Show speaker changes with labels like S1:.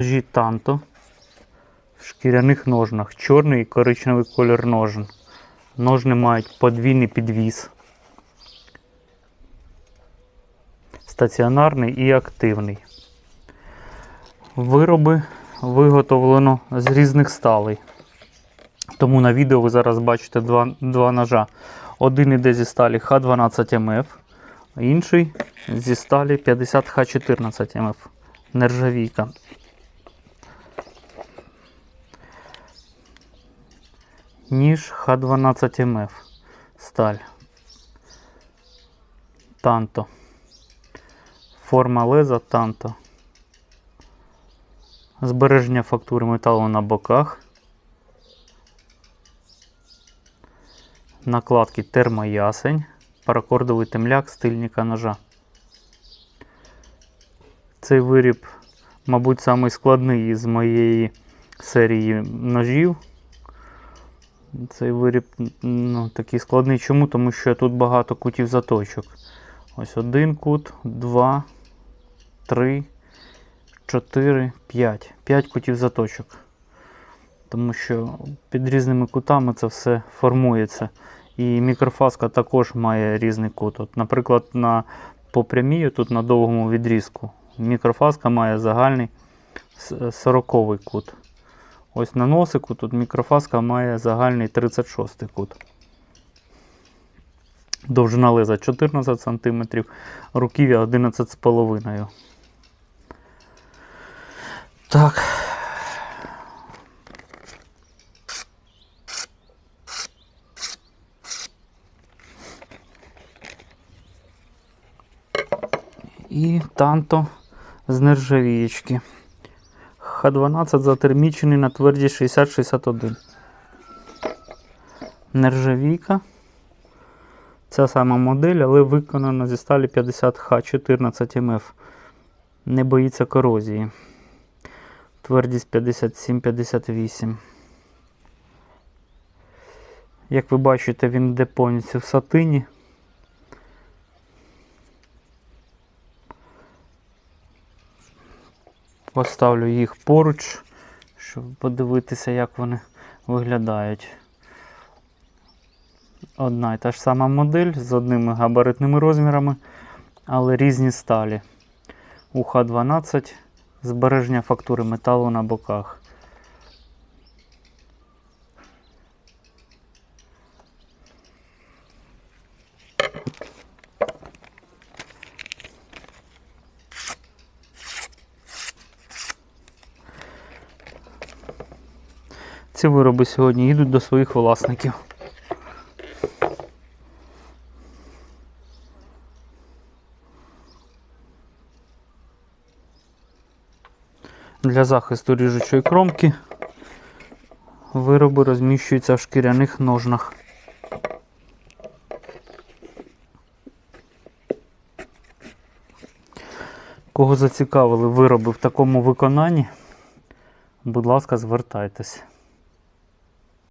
S1: Ножі танто в шкіряних ножнах. Чорний і коричневий колір ножен. Ножни мають подвійний підвіс. Стаціонарний і активний. Вироби виготовлено з різних сталей. Тому на відео ви зараз бачите два, два ножа. Один іде зі сталі Х12МФ, інший зі сталі 50Х14МФ. Нержавійка. Ніж Х12МФ. Сталь. Танто. Форма леза танто. Збереження фактури металу на боках. Накладки термоясень. Паракордовий темляк стильника ножа. Цей виріб, мабуть, самий складний із моєї серії ножів. Цей виріб ну, такий складний. Чому? Тому що тут багато кутів заточок. Ось один кут, два, три, чотири, п'ять. П'ять кутів заточок. Тому що під різними кутами це все формується. І мікрофаска також має різний кут. От, наприклад, на, по прямій, тут на довгому відрізку, мікрофаска має загальний 40 кут. Ось на носику тут мікрофаска має загальний 36 кут. Довжина леза 14 см, руків'я 11,5 Так. І танто з нержавієчки. Х12 затермічений на тверді 60-61. Нержавійка. Ця сама модель, але виконана зі сталі 50Х14МФ. Не боїться корозії. Твердість 57-58. Як ви бачите, він йде повністю в сатині. Поставлю їх поруч, щоб подивитися, як вони виглядають. Одна і та ж сама модель з одними габаритними розмірами, але різні сталі. УХ-12 збереження фактури металу на боках. Ці вироби сьогодні їдуть до своїх власників. Для захисту ріжучої кромки вироби розміщуються в шкіряних ножнах. Кого зацікавили вироби в такому виконанні, будь ласка, звертайтесь.